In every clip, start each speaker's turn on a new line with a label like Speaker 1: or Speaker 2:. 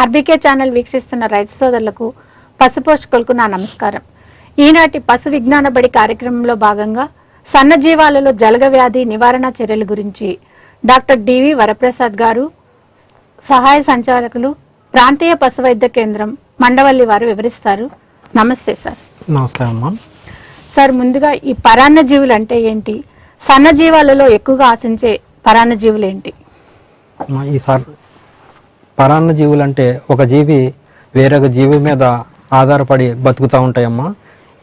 Speaker 1: RBK channel వీక్షిస్తున్న రైతు సోదరులకు పశు పోషకులకు నా నమస్కారం. ఈనాటి పశు విజ్ఞాన బడి కార్యక్రమంలో భాగంగా సన్నజీవాలలో జలగ వ్యాధి నివారణ చర్యల గురించి డాక్టర్ డివి వరప్రసాద్ గారు సహాయ సంచాలకులు ప్రాంతీయ పశు వైద్య కేంద్రం మండవల్లి వారు వివరిస్తారు. నమస్తే సార్.
Speaker 2: నమస్తే అమ్మా.
Speaker 1: సార్ ముందుగా ఈ పరాన్న జీవులు అంటే ఏంటి? సన్నజీవాలలో ఎక్కువగా ఆశించే పరాన్న జీవులు ఏంటి?
Speaker 2: ఈ పరాన్న జీవులు అంటే ఒక జీవి వేరొక జీవి మీద ఆధారపడి బతుకుతూ ఉంటాయమ్మా.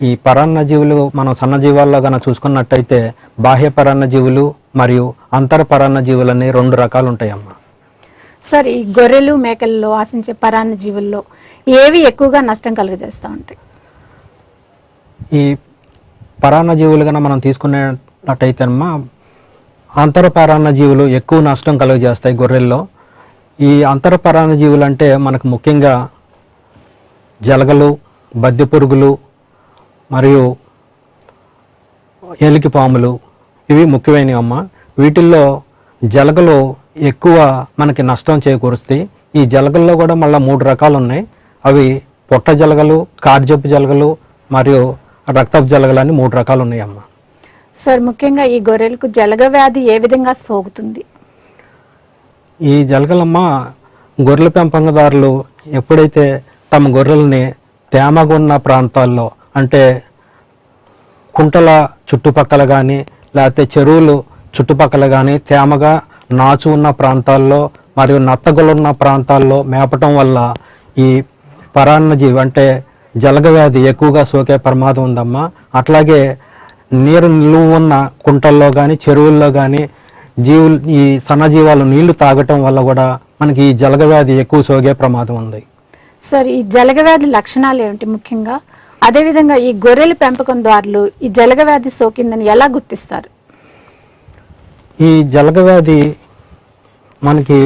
Speaker 2: ఈ పరాన్న జీవులు మనం సన్న జీవాల్లో కనుక చూసుకున్నట్టయితే బాహ్య పరాన్న జీవులు మరియు అంతర పరాన్న జీవులు అనే రెండు రకాలు ఉంటాయమ్మా
Speaker 1: సార్ ఈ గొర్రెలు మేకల్లో ఆశించే పరాన్న జీవుల్లో ఏవి ఎక్కువగా నష్టం కలుగజేస్తూ ఉంటాయి?
Speaker 2: ఈ పరాన్న జీవులు కనుక మనం తీసుకునేటట్టయితే అమ్మా అంతర పరాన్న జీవులు ఎక్కువ నష్టం కలుగజేస్తాయి గొర్రెల్లో. ఈ అంతర జీవులు అంటే మనకు ముఖ్యంగా జలగలు బద్దె పురుగులు మరియు ఎలికి పాములు ఇవి ముఖ్యమైనవి అమ్మ వీటిల్లో జలగలు ఎక్కువ మనకి నష్టం చేకూరుస్తాయి. ఈ జలగల్లో కూడా మళ్ళీ మూడు రకాలు ఉన్నాయి అవి పొట్ట జలగలు కార్జపు జలగలు మరియు రక్తపు జలగలు అని మూడు రకాలు ఉన్నాయి అమ్మ
Speaker 1: సార్ ముఖ్యంగా ఈ గొర్రెలకు జలగ వ్యాధి ఏ విధంగా సోకుతుంది?
Speaker 2: ఈ జలగలమ్మ గొర్రెల పెంపకందారులు ఎప్పుడైతే తమ గొర్రెల్ని తేమగా ఉన్న ప్రాంతాల్లో అంటే కుంటల చుట్టుపక్కల కానీ లేకపోతే చెరువులు చుట్టుపక్కల కానీ తేమగా నాచు ఉన్న ప్రాంతాల్లో మరియు నత్తగులు ఉన్న ప్రాంతాల్లో మేపటం వల్ల ఈ పరాన్నజీవి అంటే జలగ వ్యాధి ఎక్కువగా సోకే ప్రమాదం ఉందమ్మా. అట్లాగే నీరు నిలువ ఉన్న కుంటల్లో కానీ చెరువుల్లో కానీ జీవులు ఈ సన్నజీవాలు నీళ్ళు తాగటం వల్ల కూడా మనకి ఈ జలగ వ్యాధి ఎక్కువ సోకే ప్రమాదం ఉంది.
Speaker 1: సార్ ఈ జలగ వ్యాధి లక్షణాలు ఏమిటి ముఖ్యంగా? అదేవిధంగా ఈ గొర్రెల పెంపకందారులు ఈ జలగ వ్యాధి సోకిందని ఎలా గుర్తిస్తారు?
Speaker 2: ఈ జలగ వ్యాధి మనకి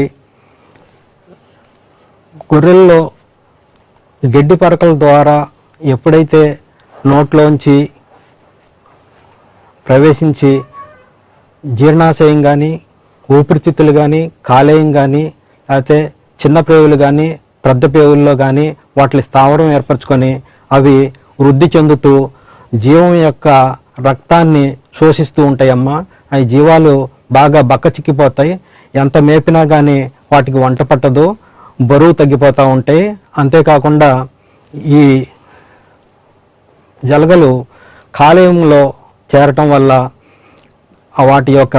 Speaker 2: గొర్రెల్లో గడ్డి పరకల ద్వారా ఎప్పుడైతే నోట్లోంచి ప్రవేశించి జీర్ణాశయం కానీ ఊపిరితిత్తులు కానీ కాలేయం కానీ లేకపోతే చిన్న పేగులు కానీ పెద్ద పేగుల్లో కానీ వాటి స్థావరం ఏర్పరచుకొని అవి వృద్ధి చెందుతూ జీవం యొక్క రక్తాన్ని శోషిస్తూ ఉంటాయమ్మా. అవి జీవాలు బాగా బక్కచిక్కిపోతాయి ఎంత మేపినా కానీ వాటికి వంట పట్టదు. బరువు తగ్గిపోతూ ఉంటాయి. అంతేకాకుండా ఈ జలగలు కాలేయంలో చేరటం వల్ల వాటి యొక్క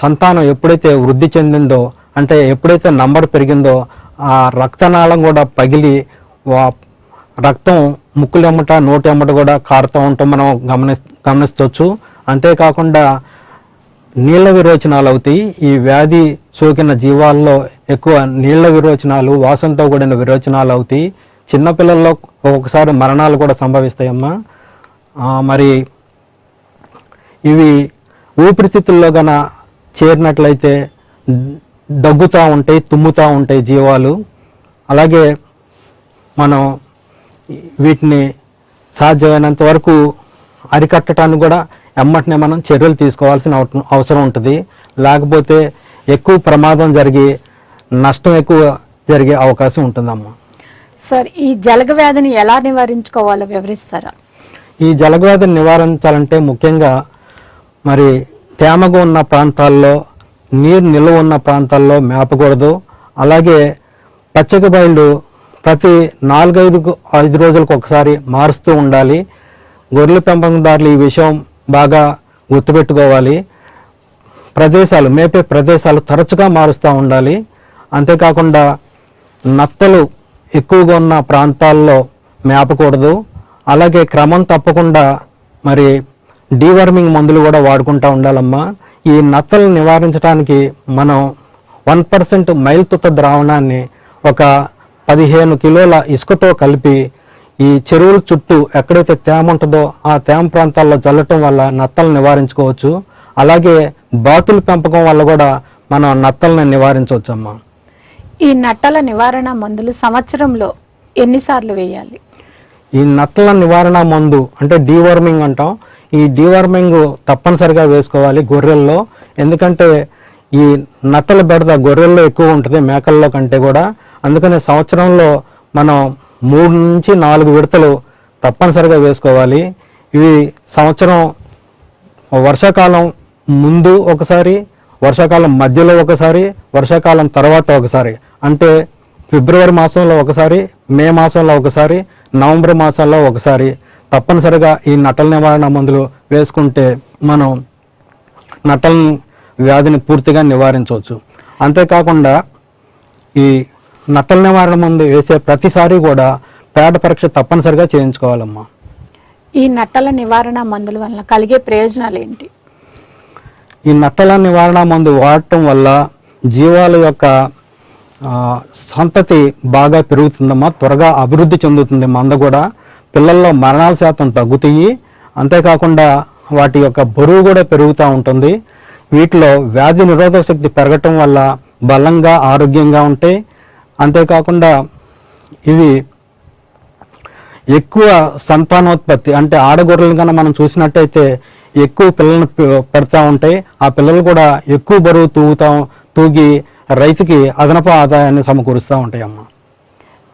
Speaker 2: సంతానం ఎప్పుడైతే వృద్ధి చెందిందో అంటే ఎప్పుడైతే నంబర్ పెరిగిందో ఆ రక్తనాళం కూడా పగిలి వా- రక్తం ముక్కులెమ్మట నోటెమ్మట కూడా కారుతూ ఉంటాం మనం గమని గమనిస్తవచ్చు అంతేకాకుండా నీళ్ళ విరోచనాలు అవుతాయి. ఈ వ్యాధి సోకిన జీవాల్లో ఎక్కువ నీళ్ళ విరోచనాలు వాసనతో కూడిన విరోచనాలు అవుతాయి. చిన్నపిల్లల్లో ఒక్కొక్కసారి మరణాలు కూడా సంభవిస్తాయమ్మా. మరి ఇవి ఊపిరితిత్తుల్లో గన చేరినట్లయితే దగ్గుతూ ఉంటాయి తుమ్ముతూ ఉంటాయి జీవాలు. అలాగే మనం వీటిని సాధ్యమైనంత వరకు అరికట్టడానికి కూడా ఎమ్మటనే మనం చర్యలు తీసుకోవాల్సిన అవ- అవసరం ఉంటుంది. లేకపోతే ఎక్కువ ప్రమాదం జరిగి నష్టం ఎక్కువ జరిగే అవకాశం ఉంటుందమ్మా.
Speaker 1: సార్ ఈ జలగ వ్యాధిని ఎలా నివారించుకోవాలో వివరిస్తారా?
Speaker 2: ఈ జలవ్యాధిని నివారించాలంటే ముఖ్యంగా మరి తేమగా ఉన్న ప్రాంతాల్లో నీరు నిల్వ ఉన్న ప్రాంతాల్లో మేపకూడదు. అలాగే పచ్చక బయళ్ళు ప్రతి నాలుగైదు ఐదు రోజులకు ఒకసారి మారుస్తూ ఉండాలి. గొర్రెల పెంపకందారులు ఈ విషయం బాగా గుర్తుపెట్టుకోవాలి. ప్రదేశాలు మేపే ప్రదేశాలు తరచుగా మారుస్తూ ఉండాలి. అంతేకాకుండా నత్తలు ఎక్కువగా ఉన్న ప్రాంతాల్లో మేపకూడదు. అలాగే క్రమం తప్పకుండా మరి డీవర్మింగ్ మందులు కూడా వాడుకుంటూ ఉండాలమ్మా. ఈ నత్తలను నివారించడానికి మనం వన్ పర్సెంట్ మైల్తుత ద్రావణాన్ని ఒక పదిహేను కిలోల ఇసుకతో కలిపి ఈ చెరువుల చుట్టూ ఎక్కడైతే తేమ ఉంటుందో ఆ తేమ ప్రాంతాల్లో చల్లటం వల్ల నత్తలను నివారించుకోవచ్చు. అలాగే బాతుల పెంపకం వల్ల కూడా మనం నత్తలను నివారించవచ్చు అమ్మా
Speaker 1: ఈ నట్టల నివారణ మందులు సంవత్సరంలో ఎన్నిసార్లు వేయాలి?
Speaker 2: ఈ నత్తల నివారణ మందు అంటే డీవర్మింగ్ అంటాం. ఈ డీవర్మింగ్ తప్పనిసరిగా వేసుకోవాలి గొర్రెల్లో. ఎందుకంటే ఈ నట్టల బెడద గొర్రెల్లో ఎక్కువ ఉంటుంది మేకల్లో కంటే కూడా. అందుకని సంవత్సరంలో మనం మూడు నుంచి నాలుగు విడతలు తప్పనిసరిగా వేసుకోవాలి. ఇవి సంవత్సరం వర్షాకాలం ముందు ఒకసారి వర్షాకాలం మధ్యలో ఒకసారి వర్షాకాలం తర్వాత ఒకసారి. అంటే ఫిబ్రవరి మాసంలో ఒకసారి మే మాసంలో ఒకసారి నవంబర్ మాసంలో ఒకసారి. తప్పనిసరిగా ఈ నటల నివారణ మందులు వేసుకుంటే మనం నటల వ్యాధిని పూర్తిగా నివారించవచ్చు. అంతేకాకుండా ఈ నట్టల నివారణ మందు వేసే ప్రతిసారి కూడా పేడ పరీక్ష తప్పనిసరిగా చేయించుకోవాలమ్మా.
Speaker 1: ఈ నట్టల నివారణ మందుల వలన కలిగే ప్రయోజనాలు ఏంటి
Speaker 2: ఈ నట్టల నివారణ మందు వాడటం వల్ల జీవాల యొక్క సంతతి బాగా పెరుగుతుందమ్మా త్వరగా అభివృద్ధి చెందుతుంది మంద కూడా. పిల్లల్లో మరణాల శాతం తగ్గుతాయి అంతేకాకుండా వాటి యొక్క బరువు కూడా పెరుగుతూ ఉంటుంది. వీటిలో వ్యాధి నిరోధక శక్తి పెరగటం వల్ల బలంగా ఆరోగ్యంగా ఉంటాయి అంతేకాకుండా ఇవి ఎక్కువ సంతానోత్పత్తి అంటే ఆడగొర్రెలు కన్నా మనం చూసినట్టయితే ఎక్కువ పిల్లలను పెడతా ఉంటాయి ఆ పిల్లలు కూడా ఎక్కువ బరువు తూగుతా తూగి రైతుకి అదనపు ఆదాయాన్ని సమకూరుస్తూ ఉంటాయి అమ్మ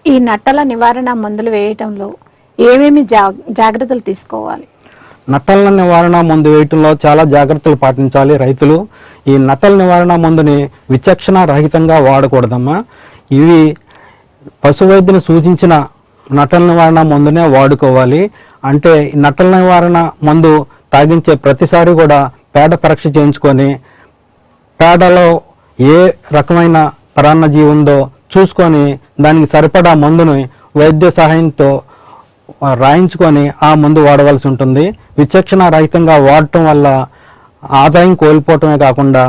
Speaker 1: ఈ నట్టల నివారణ మందులు వేయటంలో ఏమేమి జాగ్రత్తలు తీసుకోవాలి?
Speaker 2: నట్టల నివారణ మందు వేయటంలో చాలా జాగ్రత్తలు పాటించాలి రైతులు. ఈ నట్టల నివారణ మందుని విచక్షణ రహితంగా వాడకూడదమ్మా. ఇవి పశు వైద్యుని సూచించిన నట్టల నివారణ మందునే వాడుకోవాలి. అంటే నటల నట్టల నివారణ మందు తాగించే ప్రతిసారి కూడా పేడ పరీక్ష చేయించుకొని పేడలో ఏ రకమైన పరాన్నజీవి ఉందో చూసుకొని దానికి సరిపడా మందుని వైద్య సహాయంతో రాయించుకొని ఆ మందు వాడవలసి ఉంటుంది. విచక్షణ రహితంగా వాడటం వల్ల ఆదాయం కోల్పోవటమే కాకుండా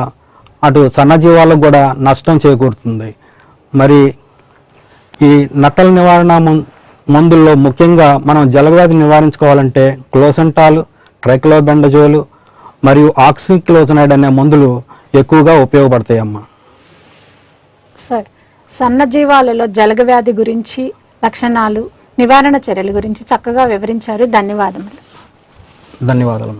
Speaker 2: అటు సన్నజీవాలకు కూడా నష్టం చేకూరుతుంది. మరి ఈ నట్టల నివారణ మందుల్లో ముఖ్యంగా మనం జలవ్యాధి నివారించుకోవాలంటే క్లోసెంటాల్ ట్రైక్లోబెండజోలు మరియు ఆక్సిక్లోజనైడ్ అనే మందులు ఎక్కువగా ఉపయోగపడతాయి అమ్మా
Speaker 1: సార్ సన్నజీవాలలో జలగ వ్యాధి గురించి లక్షణాలు నివారణ చర్యల గురించి చక్కగా వివరించారు. ధన్యవాదములు.
Speaker 2: ధన్యవాదాలు